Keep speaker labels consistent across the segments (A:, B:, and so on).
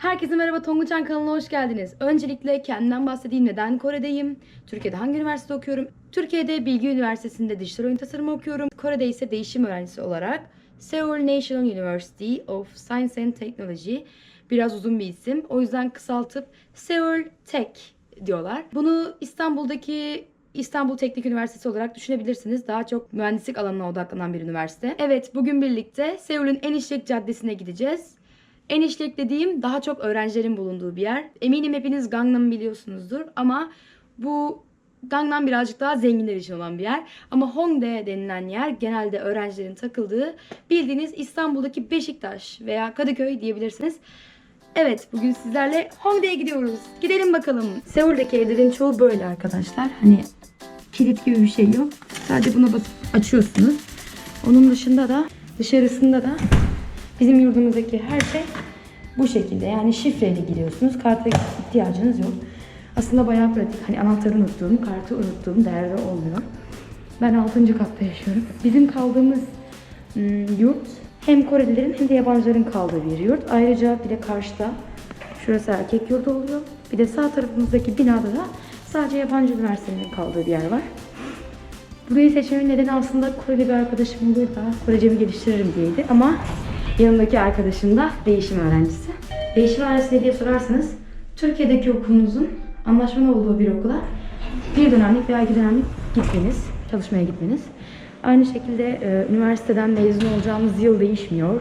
A: Herkese merhaba Tonguçan kanalına hoş geldiniz. Öncelikle kendimden bahsedeyim. Neden Kore'deyim? Türkiye'de hangi üniversitede okuyorum? Türkiye'de Bilgi Üniversitesi'nde dijital oyun tasarımı okuyorum. Kore'de ise değişim öğrencisi olarak Seoul National University of Science and Technology. Biraz uzun bir isim. O yüzden kısaltıp Seoul Tech diyorlar. Bunu İstanbul'daki İstanbul Teknik Üniversitesi olarak düşünebilirsiniz. Daha çok mühendislik alanına odaklanan bir üniversite. Evet, bugün birlikte Seul'ün en işlek caddesine gideceğiz. En işlek dediğim daha çok öğrencilerin bulunduğu bir yer. Eminim hepiniz Gangnam'ı biliyorsunuzdur ama bu Gangnam birazcık daha zenginler için olan bir yer. Ama Hongdae denilen yer genelde öğrencilerin takıldığı bildiğiniz İstanbul'daki Beşiktaş veya Kadıköy diyebilirsiniz. Evet bugün sizlerle Hongdae'ye gidiyoruz. Gidelim bakalım. Seul'deki evlerin çoğu böyle arkadaşlar. Hani kilit gibi bir şey yok. Sadece buna basıp açıyorsunuz. Onun dışında da dışarısında da bizim yurdumuzdaki her şey bu şekilde. Yani şifreyle giriyorsunuz. Karta ihtiyacınız yok. Aslında bayağı pratik. Hani anahtarı unuttuğum, kartı unuttuğum değerde olmuyor. Ben 6. katta yaşıyorum. Bizim kaldığımız ım, yurt hem Korelilerin hem de yabancıların kaldığı bir yurt. Ayrıca bir de karşıda şurası erkek yurdu oluyor. Bir de sağ tarafımızdaki binada da sadece yabancı üniversitenin kaldığı bir yer var. Burayı seçmemin nedeni aslında Koreli bir arkadaşım olur da Korecemi geliştiririm diyeydi. Ama yanımdaki arkadaşım da değişim öğrencisi. Değişim öğrencisi diye sorarsanız Türkiye'deki okulunuzun anlaşmalı olduğu bir okula bir dönemlik veya iki dönemlik gitmeniz, çalışmaya gitmeniz. Aynı şekilde e, üniversiteden mezun olacağınız yıl değişmiyor.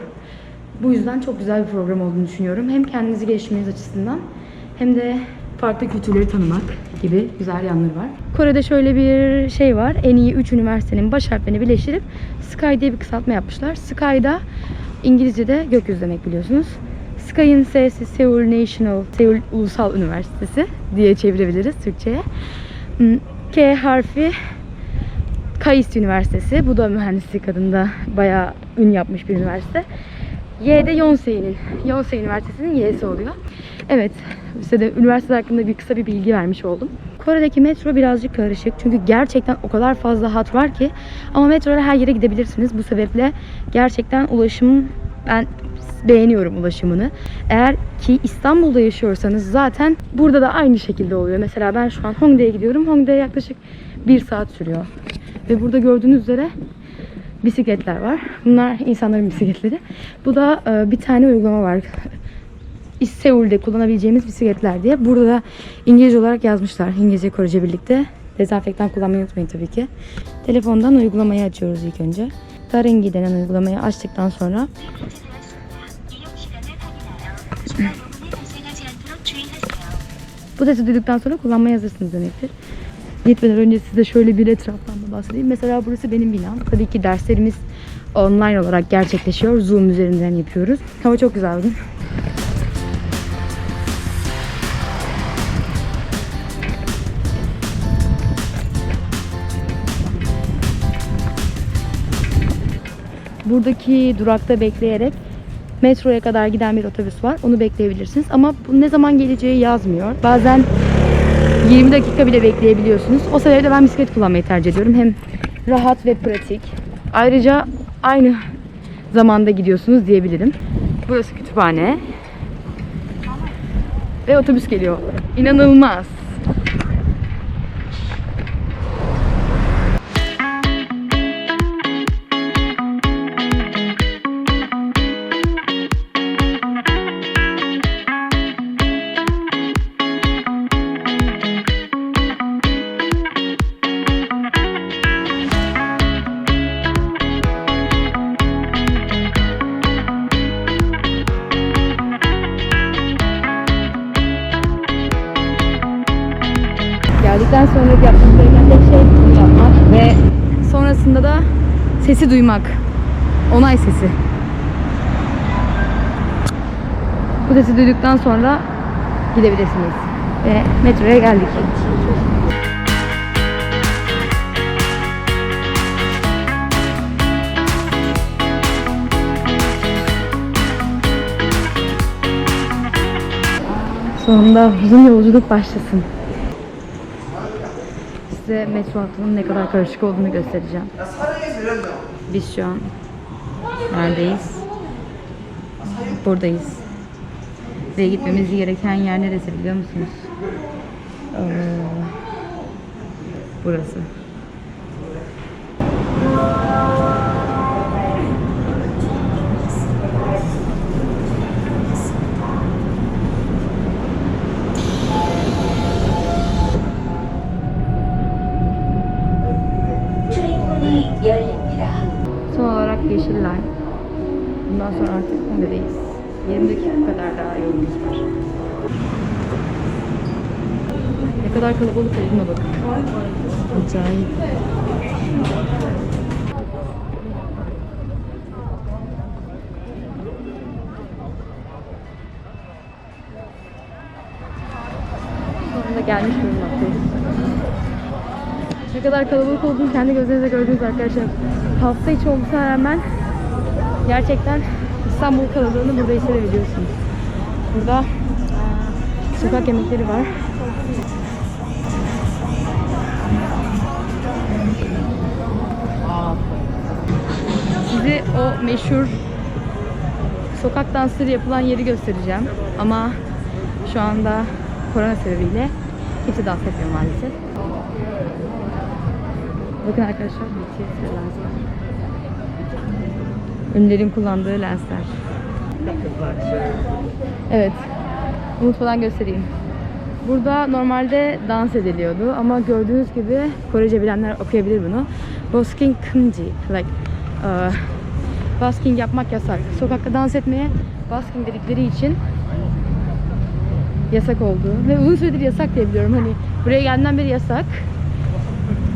A: Bu yüzden çok güzel bir program olduğunu düşünüyorum. Hem kendinizi geliştirmeniz açısından hem de farklı kültürleri tanımak gibi güzel yanları var. Kore'de şöyle bir şey var. En iyi 3 üniversitenin baş harflerini birleştirip Sky diye bir kısaltma yapmışlar. Sky'da İngilizce'de gökyüzü demek biliyorsunuz. Sky'ın S'si Seoul National, Seoul Ulusal Üniversitesi diye çevirebiliriz Türkçe'ye. Hmm, K harfi KAIST Üniversitesi. Bu da mühendislik adında bayağı ün yapmış bir üniversite. Y de Yonsei'nin. Yonsei Üniversitesi'nin Y'si oluyor. Evet, size de üniversite hakkında bir kısa bir bilgi vermiş oldum. Kore'deki metro birazcık karışık. Çünkü gerçekten o kadar fazla hat var ki. Ama metro ile her yere gidebilirsiniz. Bu sebeple gerçekten ulaşım ben beğeniyorum ulaşımını. Eğer ki İstanbul'da yaşıyorsanız zaten burada da aynı şekilde oluyor. Mesela ben şu an Hongdae'ye gidiyorum. Hongdae yaklaşık bir saat sürüyor. Ve burada gördüğünüz üzere bisikletler var. Bunlar insanların bisikletleri. Bu da e, bir tane uygulama var. Seul'de kullanabileceğimiz bisikletler diye. Burada da İngilizce olarak yazmışlar. İngilizce koruyucu birlikte. Dezenfektan kullanmayı unutmayın tabii ki. Telefondan uygulamayı açıyoruz ilk önce. Tarengi denen uygulamayı açtıktan sonra bu sesi duyduktan sonra kullanmaya hazırsınız demektir. Gitmeden önce size şöyle bir etraftan da bahsedeyim. Mesela burası benim binam. Tabii ki derslerimiz online olarak gerçekleşiyor. Zoom üzerinden yapıyoruz. Hava çok güzel bugün. Buradaki durakta bekleyerek metroya kadar giden bir otobüs var. Onu bekleyebilirsiniz. Ama bu ne zaman geleceği yazmıyor. Bazen 20 dakika bile bekleyebiliyorsunuz. O sebeple ben bisiklet kullanmayı tercih ediyorum. Hem rahat ve pratik. Ayrıca aynı zamanda gidiyorsunuz diyebilirim. Burası kütüphane. Ve otobüs geliyor. İnanılmaz. Geldikten sonra yapmamız gereken tek şey bunu yapmak ve sonrasında da sesi duymak. Onay sesi. Bu sesi duyduktan sonra gidebilirsiniz. Ve metroya geldik. Sonunda uzun yolculuk başlasın. Size metro hattının ne kadar karışık olduğunu göstereceğim. Biz şu an neredeyiz? Buradayız. Ve gitmemiz gereken yer neresi biliyor musunuz? Ee, burası. Kadar kalabalık olduğuna bakın. Acayip. Sonunda gelmiş bulunmaktayız. Ne kadar kalabalık olduğunu kendi gözlerinizle gördünüz arkadaşlar. Hafta içi olmasına rağmen gerçekten İstanbul kalabalığını burada hissedebiliyorsunuz. Burada sokak yemekleri var. Size o meşhur sokak dansları yapılan yeri göstereceğim. Ama şu anda korona sebebiyle kimse dans etmiyor maalesef. Bakın arkadaşlar BTS lensler. Ünlülerin kullandığı lensler. Evet. Unutmadan göstereyim. Burada normalde dans ediliyordu ama gördüğünüz gibi Korece bilenler okuyabilir bunu. Busking Kumji. Like, uh, busking yapmak yasak. Sokakta dans etmeye busking dedikleri için yasak oldu. Ve uzun süredir yasak diye biliyorum. Hani buraya geldiğinden beri yasak.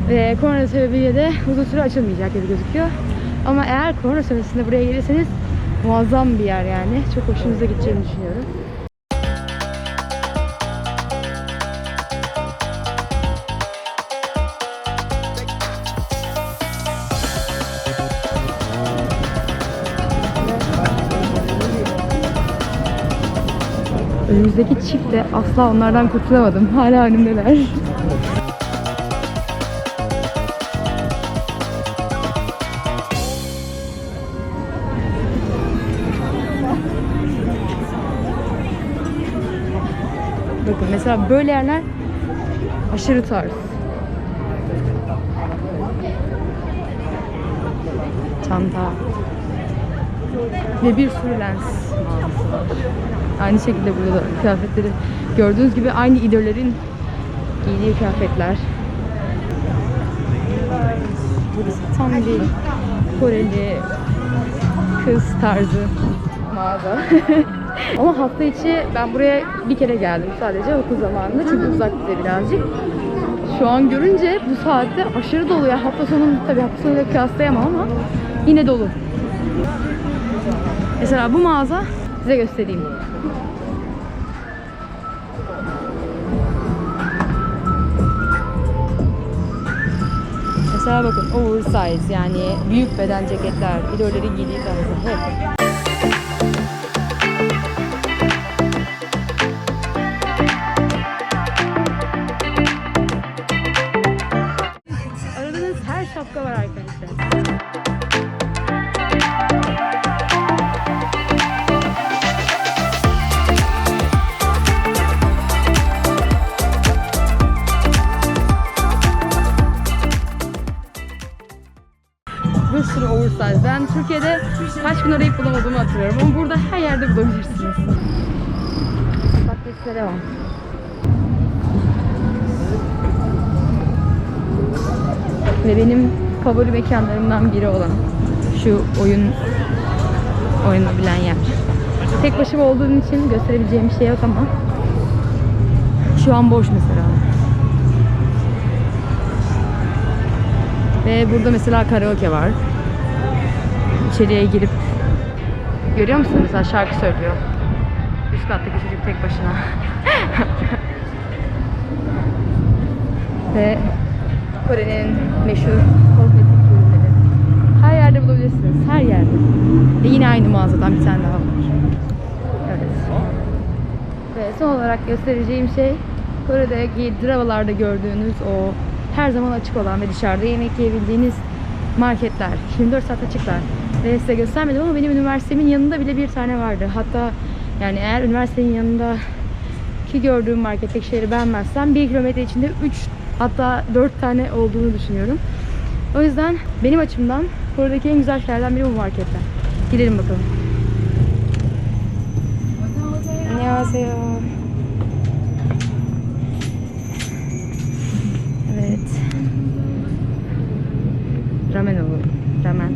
A: Ve korona sebebiyle de uzun süre açılmayacak gibi gözüküyor. Ama eğer korona sonrasında buraya gelirseniz muazzam bir yer yani. Çok hoşunuza gideceğini düşünüyorum. Önümüzdeki çift de asla onlardan kurtulamadım. Hala önümdeler. Bakın mesela böyle yerler aşırı tarz. Çanta. Ve bir sürü lens mağazası var. Aynı şekilde burada da kıyafetleri gördüğünüz gibi aynı idollerin giydiği kıyafetler. Burası tam bir Koreli kız tarzı mağaza. Ama hafta içi ben buraya bir kere geldim sadece okul zamanında çünkü uzak bize birazcık. Şu an görünce bu saatte aşırı dolu ya. Hafta sonu tabii hafta sonuyla kıyaslayamam ama yine dolu. Mesela bu mağaza size göstereyim. Mesela bakın oversize yani büyük beden ceketler, idollerin giydiği tarzı hep. Sürü oversize. Ben Türkiye'de kaç gün arayıp bulamadığımı hatırlıyorum ama burada her yerde bulabilirsiniz. Patatesle devam. Ve benim favori mekanlarımdan biri olan şu oyun oynanabilen yer. Tek başıma olduğum için gösterebileceğim bir şey yok ama şu an boş mesela. Ve burada mesela karaoke var. İçeriye girip görüyor musunuz şarkı söylüyor. Üst kattaki çocuk tek başına. Ve Kore'nin meşhur kozmetik ürünleri. Her yerde bulabilirsiniz. Her yerde. Ve yine aynı mağazadan bir tane daha var. Evet. Ve son olarak göstereceğim şey Kore'deki dravalarda gördüğünüz o her zaman açık olan ve dışarıda yemek yiyebildiğiniz marketler. 24 saat açıklar. Ve size göstermedim ama benim üniversitemin yanında bile bir tane vardı. Hatta Yani eğer üniversitenin yanında ki gördüğüm marketteki şeyleri beğenmezsem 1 kilometre içinde 3 hatta 4 tane olduğunu düşünüyorum. O yüzden benim açımdan buradaki en güzel şeylerden biri bu marketler. Gidelim bakalım. Annyeonghaseyo. Evet. Ramen alalım. Ramen.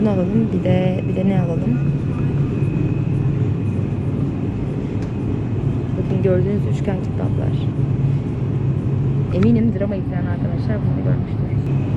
A: Bunu alalım. Bir de bir de ne alalım? Bakın gördüğünüz üçgen kitaplar. Eminim drama izleyen arkadaşlar bunu görmüştür.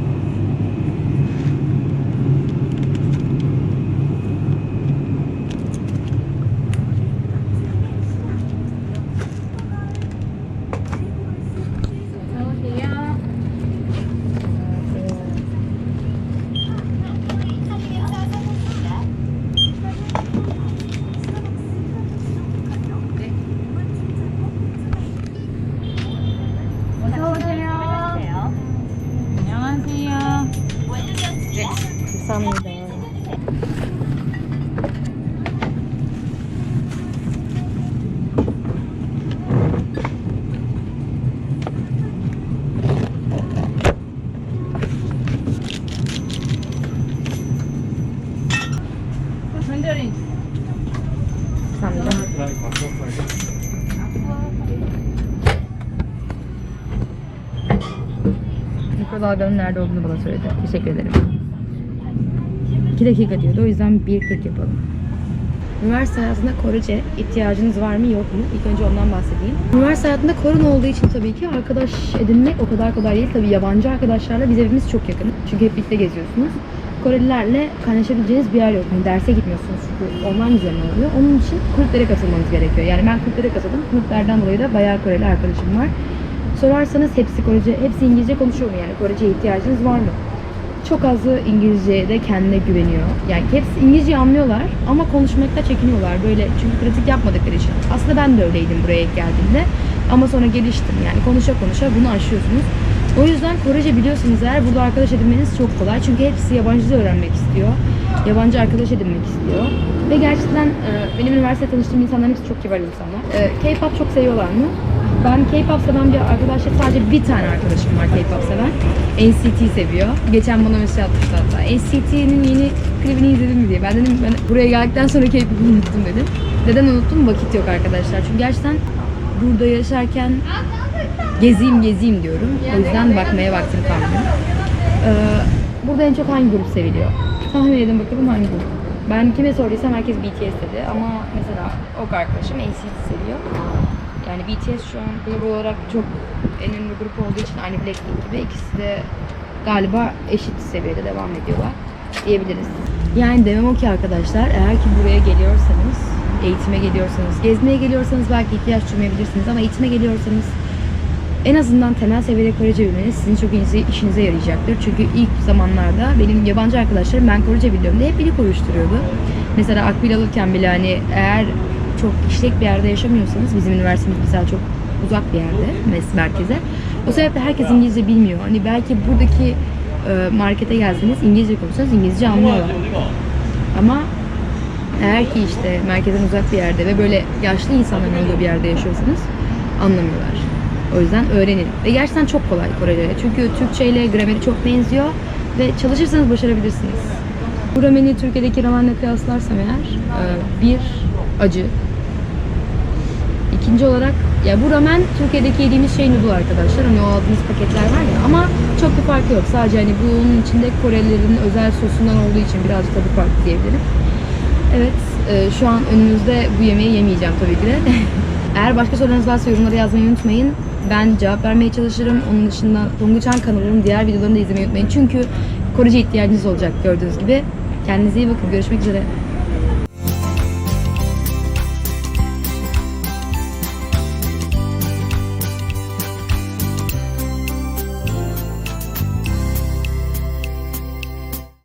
A: Mikrodalganın nerede olduğunu bana söyledi. Teşekkür ederim. 2 dakika diyordu. O yüzden 1.40 yapalım. Üniversite hayatında Korece ihtiyacınız var mı yok mu? İlk önce ondan bahsedeyim. Üniversite hayatında korona olduğu için tabii ki arkadaş edinmek o kadar kolay değil. Tabii yabancı arkadaşlarla biz hepimiz çok yakın. Çünkü hep birlikte geziyorsunuz. Korelilerle kaynaşabileceğiniz bir yer yok. Hani derse gitmiyorsunuz çünkü online üzerine oluyor. Onun için kulüplere katılmanız gerekiyor. Yani ben kulüplere katıldım. Kulüplerden dolayı da bayağı Koreli arkadaşım var. Sorarsanız hepsi Korece, hepsi İngilizce konuşuyor mu yani? Koreceye ihtiyacınız var mı? Çok azı İngilizceye de kendine güveniyor. Yani hepsi İngilizce anlıyorlar ama konuşmakta çekiniyorlar böyle çünkü pratik yapmadıkları için. Aslında ben de öyleydim buraya ilk geldiğimde. Ama sonra geliştim yani konuşa konuşa bunu aşıyorsunuz. O yüzden Korece biliyorsanız eğer burada arkadaş edinmeniz çok kolay. Çünkü hepsi yabancı dil öğrenmek istiyor. Yabancı arkadaş edinmek istiyor. Ve gerçekten e, benim üniversitede tanıştığım insanların hepsi çok kibar insanlar. E, K-pop çok seviyorlar mı? Ben K-pop seven bir arkadaşla sadece bir tane arkadaşım var K-pop seven. NCT seviyor. Geçen bana mesaj atmıştı hatta. NCT'nin yeni klibini izledin mi diye. Ben dedim ben buraya geldikten sonra K-pop'u unuttum dedim. Neden unuttum? Vakit yok arkadaşlar. Çünkü gerçekten burada yaşarken gezeyim gezeyim diyorum. O yüzden bakmaya vaktim kalmıyor. Ee, burada en çok hangi grup seviliyor? Tahmin edin bakalım hangi grup? Ben kime sorduysam herkes BTS dedi ama mesela o arkadaşım NCT seviyor. Yani BTS şu an global olarak çok en ünlü grup olduğu için aynı Blackpink gibi ikisi de galiba eşit seviyede devam ediyorlar diyebiliriz. Yani demem o ki arkadaşlar eğer ki buraya geliyorsanız, eğitime geliyorsanız, gezmeye geliyorsanız belki ihtiyaç duymayabilirsiniz ama eğitime geliyorsanız en azından temel seviyede Korece bilmeniz sizin çok işinize, işinize yarayacaktır. Çünkü ilk zamanlarda benim yabancı arkadaşlarım ben Korece biliyorum diye hep biri konuşturuyordu. Mesela akbil alırken bile hani eğer çok işlek bir yerde yaşamıyorsanız bizim üniversitemiz mesela çok uzak bir yerde merkeze. O sebeple herkes İngilizce bilmiyor. Hani belki buradaki e, markete gelseniz İngilizce konuşsanız İngilizce anlıyorlar. Ama eğer ki işte merkezden uzak bir yerde ve böyle yaşlı insanların olduğu bir yerde yaşıyorsanız anlamıyorlar. O yüzden öğrenin. Ve gerçekten çok kolay Korece. Çünkü Türkçe ile grameri çok benziyor ve çalışırsanız başarabilirsiniz. Bu rameni Türkiye'deki ramenle kıyaslarsam eğer e, bir acı. İkinci olarak ya bu ramen Türkiye'deki yediğimiz şey noodle arkadaşlar. Hani o aldığımız paketler var ya ama çok bir farkı yok. Sadece hani bunun içinde Korelilerin özel sosundan olduğu için birazcık tadı farklı diyebilirim. Evet, e, şu an önünüzde bu yemeği yemeyeceğim tabii ki de. Eğer başka sorularınız varsa yorumlara yazmayı unutmayın. Ben cevap vermeye çalışırım. Onun dışında Tonguçan kanalının diğer videolarını da izlemeyi unutmayın. Çünkü Korece ihtiyacınız olacak gördüğünüz gibi. Kendinize iyi bakın. Görüşmek üzere.